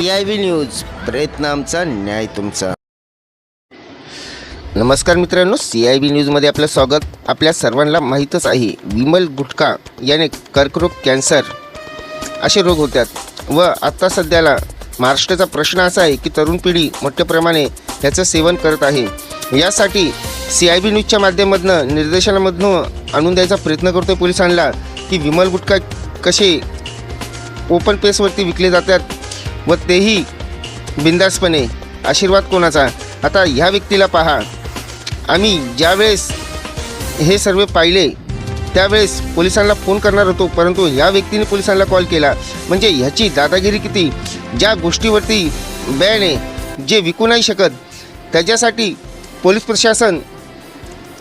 C I V news प्रयत्न आमचा न्याय तुमचा. नमस्कार मित्रांनो सी आय बी न्यूजमध्ये आपलं स्वागत. आपल्या सर्वांना माहीतच आहे विमल गुटखा याने कर्करोग कॅन्सर असे रोग होतात. व आत्ता सध्याला महाराष्ट्राचा प्रश्न असा आहे की तरुण पिढी मोठ्या प्रमाणे ह्याचं सेवन करत आहे. यासाठी सी आय बी न्यूजच्या माध्यमातून निर्देशनामधनं आणून द्यायचा प्रयत्न करतो पोलिसांना की विमल गुटखा कसे ओपन पेसवरती विकले जातात व तेही बिंदासपणे आशीर्वाद कोणाचा? आता ह्या व्यक्तीला पहा. आम्ही ज्यावेळेस हे सर्व पाहिले त्यावेळेस पोलिसांना फोन करणार होतो परंतु ह्या व्यक्तीने पोलिसांना कॉल केला. म्हणजे ह्याची दादागिरी किती? ज्या गोष्टीवरती बॅने आहे जे विकू नाही शकत त्याच्यासाठी पोलीस प्रशासन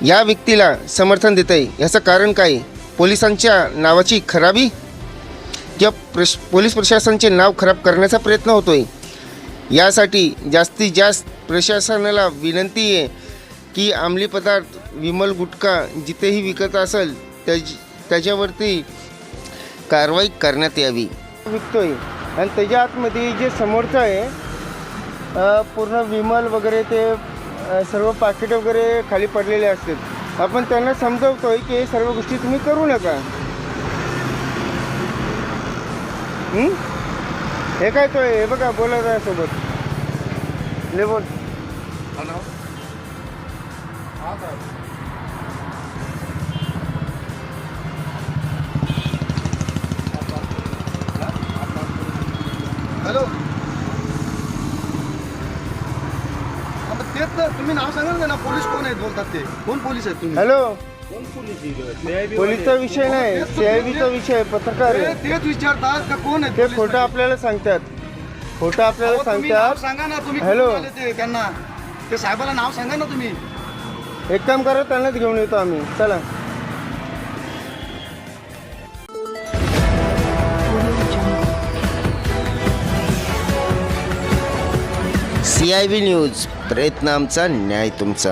या व्यक्तीला समर्थन देत आहे याचं कारण काय? पोलिसांच्या नावाची खराबी? किंवा प्रश पोलीस प्रशासनाचे नाव खराब करण्याचा प्रयत्न होतो आहे यासाठी जास्तीत जास्त प्रशासनाला विनंती आहे की अंमली पदार्थ विमल गुटखा जिथेही विकत असेल त्या त्याच्यावरती कारवाई करण्यात यावी. विकतो आहे आणि त्याच्या आतमध्ये जे समोरचं आहे पूर्ण विमल वगैरे ते सर्व पाकिट वगैरे खाली पडलेले असतात आपण त्यांना समजवतो आहे की हे सर्व गोष्टी तुम्ही करू नका. हं? हे काय तो हे बघा बोला जरा सोबत. ले बोल. हॅलो. हा, मग तेच तर तुम्ही नाव सांगा ना पोलीस कोण आहेत बोलतात ते? कोण पोलीस आहेत तुम्ही? हॅलो. पोलीसचा विषय नाही सीआयबीचा विषय आहे, पत्रकार ते- आहे तेच विचारतात का कोण आहेत ते पोलीस खोटं म्हणजे? आपल्याला सांगतात. खोटं आपल्याला अहो, तुम्ही नाव सांगतात सांगा ना तुम्ही हॅलो. कुठून आले ते त्यांना? ते साहेबाला नाव सांगा ना तुम्ही. एक काम करा त्यांनाच घेऊन येतो आम्ही. चला. सी आय व्ही न्यूज प्रयत्न आमचा न्याय तुमचा.